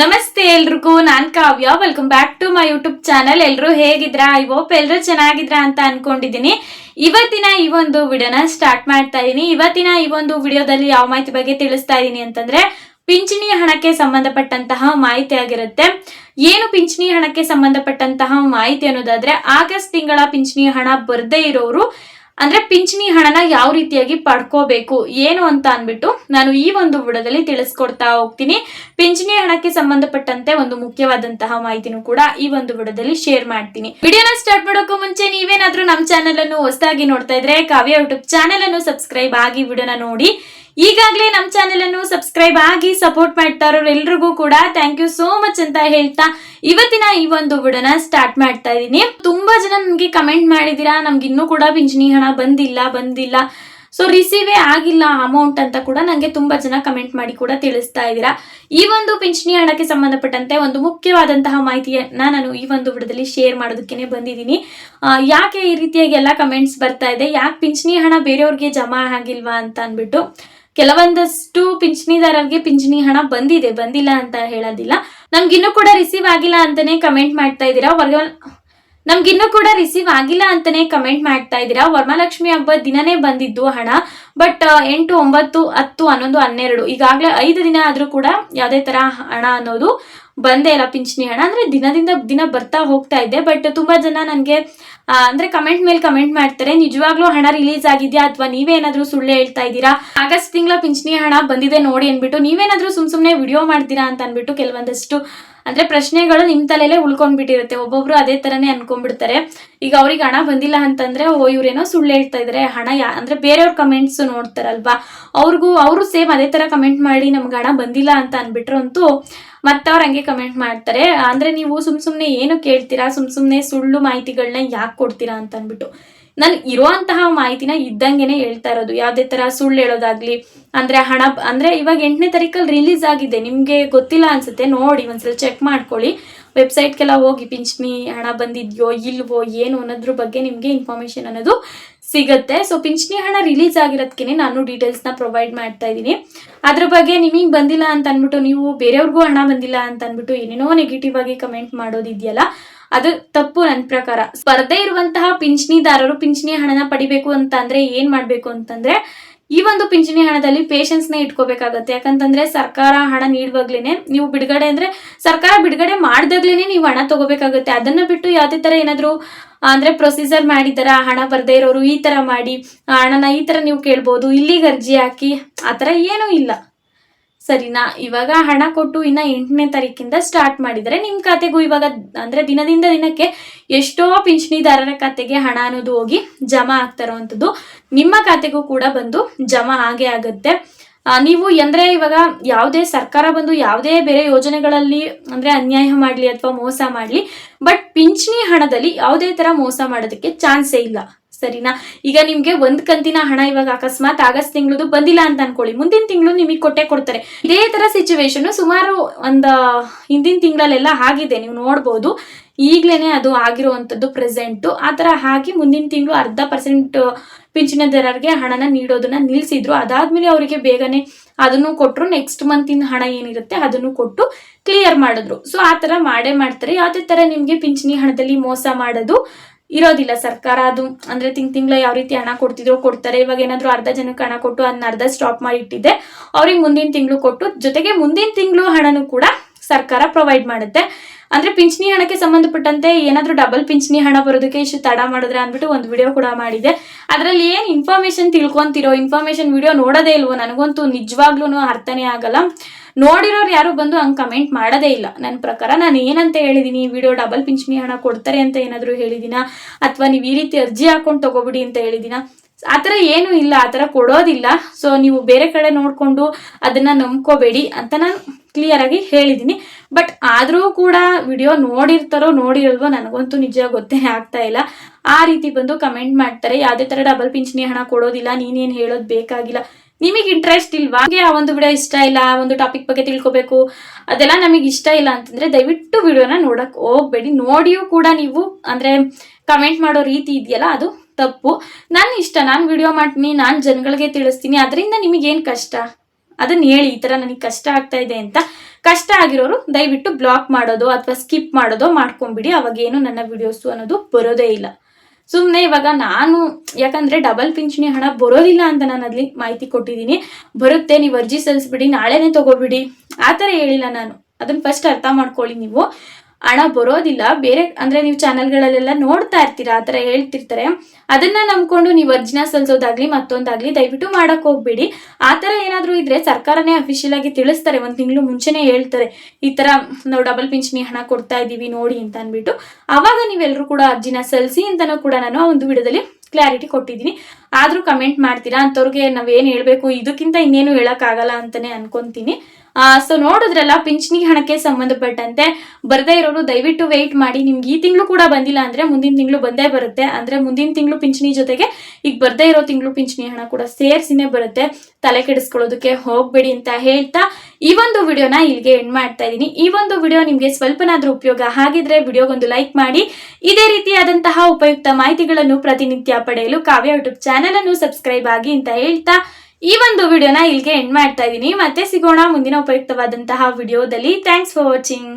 ನಮಸ್ತೆ ಎಲ್ರಿಗೂ, ನಾನ್ Kavya. Welcome back to my YouTube channel ಎಲ್ಲರೂ ಹೇಗಿದ್ರಾ? ಐ ಹೋಪ್ ಎಲ್ಲರೂ ಚೆನ್ನಾಗಿದ್ರಾ ಅಂತ ಅನ್ಕೊಂಡಿದ್ದೀನಿ ಇವತ್ತಿನ ಈ ಒಂದು ವಿಡಿಯೋನ ಸ್ಟಾರ್ಟ್ ಮಾಡ್ತಾ ಇದೀನಿ. ಇವತ್ತಿನ ಈ ಒಂದು ವಿಡಿಯೋದಲ್ಲಿ ಯಾವ ಮಾಹಿತಿ ಬಗ್ಗೆ ತಿಳಿಸ್ತಾ ಇದೀನಿ ಅಂತಂದ್ರೆ, ಪಿಂಚಣಿ ಹಣಕ್ಕೆ ಸಂಬಂಧಪಟ್ಟಂತಹ ಮಾಹಿತಿ ಆಗಿರುತ್ತೆ. ಏನು ಪಿಂಚಣಿ ಹಣಕ್ಕೆ ಸಂಬಂಧಪಟ್ಟಂತಹ ಮಾಹಿತಿ ಅನ್ನೋದಾದ್ರೆ, ಆಗಸ್ಟ್ ತಿಂಗಳ ಪಿಂಚಣಿ ಹಣ ಬರ್ದೇ ಇರೋರು, ಅಂದ್ರೆ ಪಿಂಚಣಿ ಹಣನ ಯಾವ ರೀತಿಯಾಗಿ ಪಡ್ಕೋಬೇಕು, ಏನು ಅಂತ ಅನ್ಬಿಟ್ಟು ನಾನು ಈ ಒಂದು ವಿಡದಲ್ಲಿ ತಿಳಿಸ್ಕೊಡ್ತಾ ಹೋಗ್ತೀನಿ. ಪಿಂಚಣಿ ಹಣಕ್ಕೆ ಸಂಬಂಧಪಟ್ಟಂತೆ ಒಂದು ಮುಖ್ಯವಾದಂತಹ ಮಾಹಿತಿನೂ ಕೂಡ ಈ ಒಂದು ವಿಡದಲ್ಲಿ ಶೇರ್ ಮಾಡ್ತೀನಿ. ವಿಡಿಯೋನ ಸ್ಟಾರ್ಟ್ ಮಾಡೋಕ್ಕೂ ಮುಂಚೆ ನೀವೇನಾದ್ರೂ ನಮ್ಮ ಚಾನೆಲ್ ಅನ್ನು ಹೊಸದಾಗಿ ನೋಡ್ತಾ ಇದ್ರೆ ಕಾವ್ಯ ಯೂಟ್ಯೂಬ್ ಚಾನೆಲ್ ಅನ್ನು ಸಬ್ಸ್ಕ್ರೈಬ್ ಆಗಿ ವಿಡಿಯೋನ ನೋಡಿ. ಈಗಾಗಲೇ ನಮ್ಮ ಚಾನೆಲ್ ಅನ್ನು ಸಬ್ಸ್ಕ್ರೈಬ್ ಆಗಿ ಸಪೋರ್ಟ್ ಮಾಡ್ತಾ ಇರೋರು ಎಲ್ರಿಗೂ ಕೂಡ ಥ್ಯಾಂಕ್ ಯು ಸೋ ಮಚ್ ಅಂತ ಹೇಳ್ತಾ ಇವತ್ತಿನ ಈ ಒಂದು ವಿಡನ ಸ್ಟಾರ್ಟ್ ಮಾಡ್ತಾ ಇದ್ದೀನಿ. ತುಂಬಾ ಜನ ನನಗೆ ಕಮೆಂಟ್ ಮಾಡಿದೀರಾ ನಮ್ಗೆ ಇನ್ನೂ ಕೂಡ ಪಿಂಚಣಿ ಹಣ ಬಂದಿಲ್ಲ ಬಂದಿಲ್ಲ. ಸೊ ರಿಸೀವೇ ಆಗಿಲ್ಲ ಅಮೌಂಟ್ ಅಂತ ಕೂಡ ನನಗೆ ತುಂಬಾ ಜನ ಕಮೆಂಟ್ ಮಾಡಿ ಕೂಡ ತಿಳಿಸ್ತಾ ಇದ್ದೀರಾ. ಈ ಒಂದು ಪಿಂಚಣಿ ಹಣಕ್ಕೆ ಸಂಬಂಧಪಟ್ಟಂತೆ ಒಂದು ಮುಖ್ಯವಾದಂತಹ ಮಾಹಿತಿಯನ್ನ ನಾನು ಈ ಒಂದು ವಿಡದಲ್ಲಿ ಶೇರ್ ಮಾಡೋದಕ್ಕೆ ಬಂದಿದ್ದೀನಿ. ಯಾಕೆ ಈ ರೀತಿಯಾಗಿ ಎಲ್ಲ ಕಮೆಂಟ್ಸ್ ಬರ್ತಾ ಇದೆ? ಯಾಕೆ ಪಿಂಚಣಿ ಹಣ ಬೇರೆಯವ್ರಿಗೆ ಜಮಾ ಆಗಿಲ್ವಾ ಅಂತ ಅಂದ್ಬಿಟ್ಟು ಕೆಲವೊಂದಷ್ಟು ಪಿಂಚಣಿದಾರರಿಗೆ ಪಿಂಚಣಿ ಹಣ ಬಂದಿದೆ. ಬಂದಿಲ್ಲ ಅಂತ ಹೇಳೋದಿಲ್ಲ. ನಮ್ಗಿನ್ನೂ ಕೂಡ ರಿಸೀವ್ ಆಗಿಲ್ಲ ಅಂತಾನೆ ಕಮೆಂಟ್ ಮಾಡ್ತಾ ಇದ್ದೀರಾ. ವರ್ಗ ನಮ್ಗಿನ್ನೂ ಕೂಡ ರಿಸೀವ್ ಆಗಿಲ್ಲ ಅಂತಾನೆ ಕಮೆಂಟ್ ಮಾಡ್ತಾ ಇದ್ದೀರಾ. ವರಮಹಾಲಕ್ಷ್ಮಿ ಹಬ್ಬ ದಿನನೇ ಬಂದಿದ್ದು ಹಣ ಬಟ್ ಎಂಟು, ಒಂಬತ್ತು, ಹತ್ತು, ಹನ್ನೊಂದು, ಹನ್ನೆರಡು, ಈಗಾಗಲೇ ಐದು ದಿನ ಆದರೂ ಕೂಡ ಯಾವುದೇ ತರ ಹಣ ಅನ್ನೋದು ಬಂದೇ ಇಲ್ಲ, ಪಿಂಚಣಿ ಹಣ. ಅಂದ್ರೆ ದಿನದಿಂದ ದಿನ ಬರ್ತಾ ಹೋಗ್ತಾ ಇದೆ ಬಟ್ ತುಂಬಾ ಜನ ನನಗೆ ಅಂದ್ರೆ ಕಮೆಂಟ್ ಮೇಲೆ ಕಮೆಂಟ್ ಮಾಡ್ತಾರೆ, ನಿಜವಾಗ್ಲೂ ಹಣ ರಿಲೀಸ್ ಆಗಿದ್ಯಾ ಅಥವಾ ನೀವೇನಾದರೂ ಸುಳ್ಳು ಹೇಳ್ತಾ ಇದ್ದೀರಾ? ಆಗಸ್ಟ್ ತಿಂಗಳ ಪಿಂಚಣಿ ಹಣ ಬಂದಿದೆ ನೋಡಿ ಅನ್ಬಿಟ್ಟು ನೀವೇನಾದರೂ ಸುಮ್ ಸುಮ್ಮನೆ ವಿಡಿಯೋ ಮಾಡ್ತೀರಾ ಅಂತ ಅನ್ಬಿಟ್ಟು ಕೆಲವೊಂದಷ್ಟು ಅಂದ್ರೆ ಪ್ರಶ್ನೆಗಳು ನಿಮ್ ತಲೆಯಲ್ಲೇ ಉಳ್ಕೊಂಡ್ಬಿಟ್ಟಿರುತ್ತೆ. ಒಬ್ಬೊಬ್ರು ಅದೇ ತರನೇ ಅನ್ಕೊಂಡ್ಬಿಡ್ತಾರೆ. ಈಗ ಅವ್ರಿಗೆ ಹಣ ಬಂದಿಲ್ಲ ಅಂತಂದ್ರೆ ಓ ಇವ್ರೇನೋ ಸುಳ್ಳು ಹೇಳ್ತಾ ಇದ್ರೆ. ಹಣ ಯಾ, ಅಂದ್ರೆ ಬೇರೆಯವ್ರ ಕಮೆಂಟ್ಸ್ ನೋಡ್ತಾರಲ್ವಾ? ಅವ್ರಿಗೂ, ಅವರು ಸೇಮ್ ಅದೇ ತರ ಕಮೆಂಟ್ ಮಾಡಿ ನಮ್ಗೆ ಹಣ ಬಂದಿಲ್ಲ ಅಂತ ಅನ್ಬಿಟ್ರು ಅಂತೂ ಮತ್ತೆ ಅವ್ರು ಹಂಗೆ ಕಮೆಂಟ್ ಮಾಡ್ತಾರೆ. ಅಂದ್ರೆ ನೀವು ಸುಮ್ ಸುಮ್ನೆ ಏನು ಕೇಳ್ತೀರಾ? ಸುಮ್ ಸುಮ್ನೆ ಸುಳ್ಳು ಮಾಹಿತಿಗಳನ್ನ ಯಾಕೆ ಕೊಡ್ತೀರಾ ಅಂತ ಅನ್ಬಿಟ್ಟು. ನಾನು ಇರುವಂತಹ ಮಾಹಿತಿನ ಇದ್ದಂಗೆನೆ ಹೇಳ್ತಾ ಇರೋದು. ಯಾವುದೇ ತರ ಸುಳ್ಳು ಹೇಳೋದಾಗ್ಲಿ, ಅಂದ್ರೆ ಹಣ ಅಂದ್ರೆ ಇವಾಗ ಎಂಟನೇ ತಾರೀಕಲ್ಲಿ ರಿಲೀಸ್ ಆಗಿದೆ. ನಿಮ್ಗೆ ಗೊತ್ತಿಲ್ಲ ಅನ್ಸುತ್ತೆ. ನೋಡಿ ಒಂದ್ಸಲ ಚೆಕ್ ಮಾಡ್ಕೊಳ್ಳಿ. ವೆಬ್ಸೈಟ್ಗೆಲ್ಲ ಹೋಗಿ ಪಿಂಚಣಿ ಹಣ ಬಂದಿದ್ಯೋ, ಇಲ್ವೋ, ಏನು ಅನ್ನೋದ್ರ ಬಗ್ಗೆ ನಿಮಗೆ ಇನ್ಫಾರ್ಮೇಷನ್ ಅನ್ನೋದು ಸಿಗುತ್ತೆ. ಸೊ ಪಿಂಚಣಿ ಹಣ ರಿಲೀಸ್ ಆಗಿರೋದಕ್ಕೆ ನಾನು ಡೀಟೇಲ್ಸ್ನ ಪ್ರೊವೈಡ್ ಮಾಡ್ತಾ ಇದ್ದೀನಿ. ಅದ್ರ ಬಗ್ಗೆ ನಿಮಗೆ ಬಂದಿಲ್ಲ ಅಂತ ಅಂದ್ಬಿಟ್ಟು ನೀವು ಬೇರೆಯವ್ರಿಗೂ ಹಣ ಬಂದಿಲ್ಲ ಅಂತ ಅಂದ್ಬಿಟ್ಟು ಏನೇನೋ ನೆಗೆಟಿವ್ ಆಗಿ ಕಮೆಂಟ್ ಮಾಡೋದಿದೆಯಲ್ಲ ಅದು ತಪ್ಪು ನನ್ನ ಪ್ರಕಾರ. ಸ್ಪರ್ಧೆ ಇರುವಂತಹ ಪಿಂಚಣಿದಾರರು ಪಿಂಚಣಿ ಹಣನ ಪಡಿಬೇಕು ಅಂತ ಅಂದ್ರೆ ಏನ್ ಮಾಡ್ಬೇಕು ಅಂತಂದ್ರೆ ಈ ಒಂದು ಪಿಂಚಣಿ ಹಣದಲ್ಲಿ ಪೇಷನ್ಸ್ನ ಇಟ್ಕೋಬೇಕಾಗತ್ತೆ. ಯಾಕಂತಂದ್ರೆ ಸರ್ಕಾರ ಹಣ ನೀಡುವಾಗ್ಲೇನೆ ನೀವು ಬಿಡುಗಡೆ ಅಂದ್ರೆ ಸರ್ಕಾರ ಬಿಡುಗಡೆ ಮಾಡಿದಾಗ್ಲೇನೆ ನೀವು ಹಣ ತಗೋಬೇಕಾಗತ್ತೆ. ಅದನ್ನ ಬಿಟ್ಟು ಯಾವ್ದೇ ತರ ಏನಾದ್ರು, ಅಂದ್ರೆ ಪ್ರೊಸೀಜರ್ ಮಾಡಿದಾರ ಹಣ ಬರ್ದೇ ಇರೋರು ಈ ತರ ಮಾಡಿ ಹಣನ ಈ ತರ ನೀವು ಕೇಳ್ಬೋದು ಇಲ್ಲಿಗೆ ಅರ್ಜಿ ಹಾಕಿ ಆತರ ತರ ಏನೂ ಇಲ್ಲ. ಸರಿನಾ? ಇವಾಗ ಹಣ ಕೊಟ್ಟು ಇನ್ನ ಎಂಟನೇ ತಾರೀಕಿಂದ ಸ್ಟಾರ್ಟ್ ಮಾಡಿದರೆ ನಿಮ್ಮ ಖಾತೆಗೂ ಇವಾಗ ಅಂದ್ರೆ ದಿನದಿಂದ ದಿನಕ್ಕೆ ಎಷ್ಟೋ ಪಿಂಚಣಿದಾರರ ಖಾತೆಗೆ ಹಣ ಅನ್ನೋದು ಹೋಗಿ ಜಮಾ ಆಗ್ತಾ ಇರೋವಂಥದ್ದು. ನಿಮ್ಮ ಖಾತೆಗೂ ಕೂಡ ಬಂದು ಜಮಾ ಆಗೇ ಆಗುತ್ತೆ. ನೀವು ಅಂದ್ರೆ ಇವಾಗ ಯಾವುದೇ ಸರ್ಕಾರ ಬಂದು ಯಾವುದೇ ಬೇರೆ ಯೋಜನೆಗಳಲ್ಲಿ ಅಂದ್ರೆ ಅನ್ಯಾಯ ಮಾಡಲಿ ಅಥವಾ ಮೋಸ ಮಾಡಲಿ, ಬಟ್ ಪಿಂಚಣಿ ಹಣದಲ್ಲಿ ಯಾವುದೇ ತರ ಮೋಸ ಮಾಡೋದಕ್ಕೆ ಚಾನ್ಸೇ ಇಲ್ಲ. ಸರಿನಾ? ಈಗ ನಿಮ್ಗೆ ಒಂದ್ ಕಂತಿನ ಹಣ ಇವಾಗ ಅಕಸ್ಮಾತ್ ಆಗಸ್ಟ್ ತಿಂಗಳದು ಬಂದಿಲ್ಲ ಅಂತ ಅನ್ಕೊಳ್ಳಿ. ಮುಂದಿನ ತಿಂಗಳು ನಿಮಗೆ ಕೊಟ್ಟೆ ಕೊಡ್ತಾರೆ. ಇದೇ ತರ ಸಿಚುವೇಶನ್ ಸುಮಾರು ಒಂದ ಹಿಂದಿನ ತಿಂಗಳಲ್ಲೆಲ್ಲ ಆಗಿದೆ. ನೀವು ನೋಡ್ಬೋದು. ಈಗ್ಲೇನೆ ಅದು ಆಗಿರುವಂತದ್ದು ಪ್ರೆಸೆಂಟ್ ಆ ತರ ಆಗಿ ಮುಂದಿನ ತಿಂಗಳು ಅರ್ಧ ಪರ್ಸೆಂಟ್ ಪಿಂಚಣಿದಾರರಿಗೆ ಹಣನ ನೀಡೋದನ್ನ ನಿಲ್ಸಿದ್ರು. ಅದಾದ್ಮೇಲೆ ಅವರಿಗೆ ಬೇಗನೆ ಅದನ್ನು ಕೊಟ್ಟರು ನೆಕ್ಸ್ಟ್ ಮಂತಿನ ಹಣ ಏನಿರುತ್ತೆ ಅದನ್ನು ಕೊಟ್ಟು ಕ್ಲಿಯರ್ ಮಾಡಿದ್ರು. ಸೊ ಆ ತರ ಮಾಡೇ ಮಾಡ್ತಾರೆ. ಯಾವುದೇ ತರ ನಿಮ್ಗೆ ಪಿಂಚಣಿ ಹಣದಲ್ಲಿ ಮೋಸ ಮಾಡೋದು ಇರೋದಿಲ್ಲ ಸರ್ಕಾರ ಅದು. ಅಂದ್ರೆ ತಿಂಗ್ ತಿಂಗಳ ಯಾವ ರೀತಿ ಹಣ ಕೊಡ್ತಿದ್ರು ಕೊಡ್ತಾರೆ. ಇವಾಗ ಏನಾದ್ರು ಅರ್ಧ ಜನಕ್ಕೆ ಹಣ ಕೊಟ್ಟು ಅದನ್ನ ಅರ್ಧ ಸ್ಟಾಪ್ ಮಾಡಿ ಇಟ್ಟಿದೆ ಅವ್ರಿಗೆ ಮುಂದಿನ ತಿಂಗಳು ಕೊಟ್ಟು ಜೊತೆಗೆ ಮುಂದಿನ ತಿಂಗಳು ಹಣನೂ ಕೂಡ ಸರ್ಕಾರ ಪ್ರೊವೈಡ್ ಮಾಡುತ್ತೆ. ಅಂದ್ರೆ ಪಿಂಚಣಿ ಹಣಕ್ಕೆ ಸಂಬಂಧಪಟ್ಟಂತೆ ಏನಾದ್ರೂ ಡಬಲ್ ಪಿಂಚಣಿ ಹಣ ಬರೋದಕ್ಕೆ ಇಷ್ಟು ತಡ ಮಾಡಿದ್ರೆ ಅಂದ್ಬಿಟ್ಟು ಒಂದು ವಿಡಿಯೋ ಕೂಡ ಮಾಡಿದೆ. ಅದರಲ್ಲಿ ಏನ್ ಇನ್ಫಾರ್ಮೇಶನ್ ತಿಳ್ಕೊಂತಿರೋ ಇನ್ಫಾರ್ಮೇಶನ್ ವಿಡಿಯೋ ನೋಡೋದೇ ಇಲ್ವೋ, ನನಗಂತೂ ನಿಜವಾಗ್ಲೂ ಅರ್ಥನೇ ಆಗಲ್ಲ. ನೋಡಿರೋರು ಯಾರು ಬಂದು ಹಂಗೆ ಕಮೆಂಟ್ ಮಾಡೋದೇ ಇಲ್ಲ. ನನ್ನ ಪ್ರಕಾರ ನಾನು ಏನಂತ ಹೇಳಿದ್ದೀನಿ ಈ ವಿಡಿಯೋ ಡಬಲ್ ಪಿಂಚಣಿ ಹಣ ಕೊಡ್ತಾರೆ ಅಂತ ಏನಾದರೂ ಹೇಳಿದಿನ? ಅಥವಾ ನೀವು ಈ ರೀತಿ ಅರ್ಜಿ ಹಾಕೊಂಡು ತಗೋಬಿಡಿ ಅಂತ ಹೇಳಿದಿನ? ಆ ಥರ ಏನೂ ಇಲ್ಲ, ಆ ಥರ ಕೊಡೋದಿಲ್ಲ. ಸೊ ನೀವು ಬೇರೆ ಕಡೆ ನೋಡಿಕೊಂಡು ಅದನ್ನ ನಂಬ್ಕೋಬೇಡಿ ಅಂತ ನಾನು ಕ್ಲಿಯರ್ ಆಗಿ ಹೇಳಿದ್ದೀನಿ ಬಟ್ ಆದರೂ ಕೂಡ ವಿಡಿಯೋ ನೋಡಿರ್ತಾರೋ ನೋಡಿರಲ್ವೋ ನನಗಂತೂ ನಿಜ ಗೊತ್ತೇ ಆಗ್ತಾ ಇಲ್ಲ. ಆ ರೀತಿ ಬಂದು ಕಮೆಂಟ್ ಮಾಡ್ತಾರೆ. ಯಾವುದೇ ಥರ ಡಬಲ್ ಪಿಂಚಣಿ ಹಣ ಕೊಡೋದಿಲ್ಲ, ನೀನೇನು ಹೇಳೋದು ಬೇಕಾಗಿಲ್ಲ. ನಿಮಗೆ ಇಂಟ್ರೆಸ್ಟ್ ಇಲ್ವಾ? ಹಾಗೆ ಆ ಒಂದು ವಿಡಿಯೋ ಇಷ್ಟ ಇಲ್ಲ, ಆ ಒಂದು ಟಾಪಿಕ್ ಬಗ್ಗೆ ತಿಳ್ಕೊಬೇಕು. ಅದೆಲ್ಲ ನಮಗೆ ಇಷ್ಟ ಇಲ್ಲ ಅಂತಂದ್ರೆ ದಯವಿಟ್ಟು ವಿಡಿಯೋನ ನೋಡಕ್ ಹೋಗ್ಬೇಡಿ. ನೋಡಿಯೂ ಕೂಡ ನೀವು ಅಂದ್ರೆ ಕಮೆಂಟ್ ಮಾಡೋ ರೀತಿ ಇದೆಯಲ್ಲ, ಅದು ತಪ್ಪು. ನನ್ನ ಇಷ್ಟ. ನಾನು ವಿಡಿಯೋ ಮಾಡ್ತೀನಿ, ನಾನು ಜನಗಳಿಗೆ ತಿಳಿಸ್ತೀನಿ. ಅದರಿಂದ ನಿಮಗೇನು ಕಷ್ಟ? ಅದನ್ನ ಹೇಳಿ, ಈ ಥರ ನನಗೆ ಕಷ್ಟ ಆಗ್ತಾ ಇದೆ ಅಂತ. ಕಷ್ಟ ಆಗಿರೋರು ದಯವಿಟ್ಟು ಬ್ಲಾಕ್ ಮಾಡೋದು ಅಥವಾ ಸ್ಕಿಪ್ ಮಾಡೋದು ಮಾಡ್ಕೊಂಬಿಡಿ. ಅವಾಗೇನು ನನ್ನ ವಿಡಿಯೋಸು ಅನ್ನೋದು ಬರೋದೇ ಇಲ್ಲ. ಸುಮ್ಮನೆ ಇವಾಗ ನಾನು, ಯಾಕಂದ್ರೆ ಡಬಲ್ ಪಿಂಚಣಿ ಹಣ ಬರೋದಿಲ್ಲ ಅಂತ ನಾನು ಅಲ್ಲಿ ಮಾಹಿತಿ ಕೊಟ್ಟಿದ್ದೀನಿ. ಬರುತ್ತೆ, ನೀವು ಅರ್ಜಿ ಸಲ್ಲಿಸ್ಬಿಡಿ, ನಾಳೆನೇ ತಗೋಬಿಡಿ ಆ ಥರ ಹೇಳಿಲ್ಲ ನಾನು. ಅದನ್ನ ಫಸ್ಟ್ ಅರ್ಥ ಮಾಡ್ಕೊಳ್ಳಿ ನೀವು. ಹಣ ಬರೋದಿಲ್ಲ. ಬೇರೆ ಅಂದ್ರೆ ನೀವು ಚಾನೆಲ್ಗಳಲ್ಲೆಲ್ಲ ನೋಡ್ತಾ ಇರ್ತೀರಾ, ಆ ಥರ ಹೇಳ್ತಿರ್ತಾರೆ. ಅದನ್ನ ನಂಬ್ಕೊಂಡು ನೀವು ಅರ್ಜಿನ ಸಲ್ಸೋದಾಗ್ಲಿ ಮತ್ತೊಂದಾಗ್ಲಿ ದಯವಿಟ್ಟು ಮಾಡಕ್ ಹೋಗ್ಬೇಡಿ. ಆ ಥರ ಏನಾದರೂ ಇದ್ರೆ ಸರ್ಕಾರನೇ ಅಫಿಷಿಯಲ್ ಆಗಿ ತಿಳಿಸ್ತಾರೆ. ಒಂದು ತಿಂಗಳು ಮುಂಚೆನೇ ಹೇಳ್ತಾರೆ, ಈ ತರ ನಾವು ಡಬಲ್ ಪಿಂಚಣಿ ಹಣ ಕೊಡ್ತಾ ಇದ್ದೀವಿ ನೋಡಿ ಅಂತ ಅಂದ್ಬಿಟ್ಟು. ಅವಾಗ ನೀವೆಲ್ಲರೂ ಕೂಡ ಅರ್ಜಿನ ಸಲ್ಲಿಸಿ ಅಂತಲೂ ಕೂಡ ನಾನು ಆ ಒಂದು ವಿಡಿಯೋದಲ್ಲಿ ಕ್ಲಾರಿಟಿ ಕೊಟ್ಟಿದ್ದೀನಿ. ಆದರೂ ಕಮೆಂಟ್ ಮಾಡ್ತೀರಾ ಅಂಥವ್ರಿಗೆ ನಾವೇನು ಹೇಳಬೇಕು? ಇದಕ್ಕಿಂತ ಇನ್ನೇನು ಹೇಳೋಕ್ಕಾಗಲ್ಲ ಅಂತಾನೆ ಅನ್ಕೊಂತೀನಿ. ಸೊ ನೋಡಿದ್ರಲ್ಲ, ಪಿಂಚಣಿ ಹಣಕ್ಕೆ ಸಂಬಂಧಪಟ್ಟಂತೆ ಬರದೇ ಇರೋರು ದಯವಿಟ್ಟು ವೆಯ್ಟ್ ಮಾಡಿ. ನಿಮ್ಗೆ ಈ ತಿಂಗಳು ಕೂಡ ಬಂದಿಲ್ಲ ಅಂದ್ರೆ ಮುಂದಿನ ತಿಂಗಳು ಬಂದೇ ಬರುತ್ತೆ. ಅಂದ್ರೆ ಮುಂದಿನ ತಿಂಗಳು ಪಿಂಚಣಿ ಜೊತೆಗೆ ಈಗ ಬರ್ದೇ ಇರೋ ತಿಂಗಳು ಪಿಂಚಣಿ ಹಣ ಕೂಡ ಸೇರ್ಸಿನೇ ಬರುತ್ತೆ. ತಲೆ ಕೆಡಿಸ್ಕೊಳ್ಳೋದಕ್ಕೆ ಹೋಗ್ಬೇಡಿ ಅಂತ ಹೇಳ್ತಾ ಈ ಒಂದು ವಿಡಿಯೋನ ಇಲ್ಲಿಗೆ ಎಂಡ್ ಮಾಡ್ತಾ ಇದ್ದೀನಿ. ಈ ಒಂದು ವಿಡಿಯೋ ನಿಮಗೆ ಸ್ವಲ್ಪನಾದ್ರೂ ಉಪಯೋಗ ಆಗಿದ್ರೆ ವಿಡಿಯೋಗೊಂದು ಲೈಕ್ ಮಾಡಿ. ಇದೇ ರೀತಿಯಾದಂತಹ ಉಪಯುಕ್ತ ಮಾಹಿತಿಗಳನ್ನು ಪ್ರತಿನಿತ್ಯ ಪಡೆಯಲು ಕಾವ್ಯ ಯೂಟ್ಯೂಬ್ ಚಾನೆಲ್ ಸಬ್ಸ್ಕ್ರೈಬ್ ಆಗಿ ಅಂತ ಹೇಳ್ತಾ ಈ ಒಂದು ವಿಡಿಯೋನ ಇಲ್ಲಿಗೆ ಎಂಡ್ ಮಾಡ್ತಾ ಇದ್ದೀನಿ. ಮತ್ತೆ ಸಿಗೋಣ ಮುಂದಿನ ಉಪಯುಕ್ತವಾದಂತಹ ವಿಡಿಯೋದಲ್ಲಿ. Thanks for watching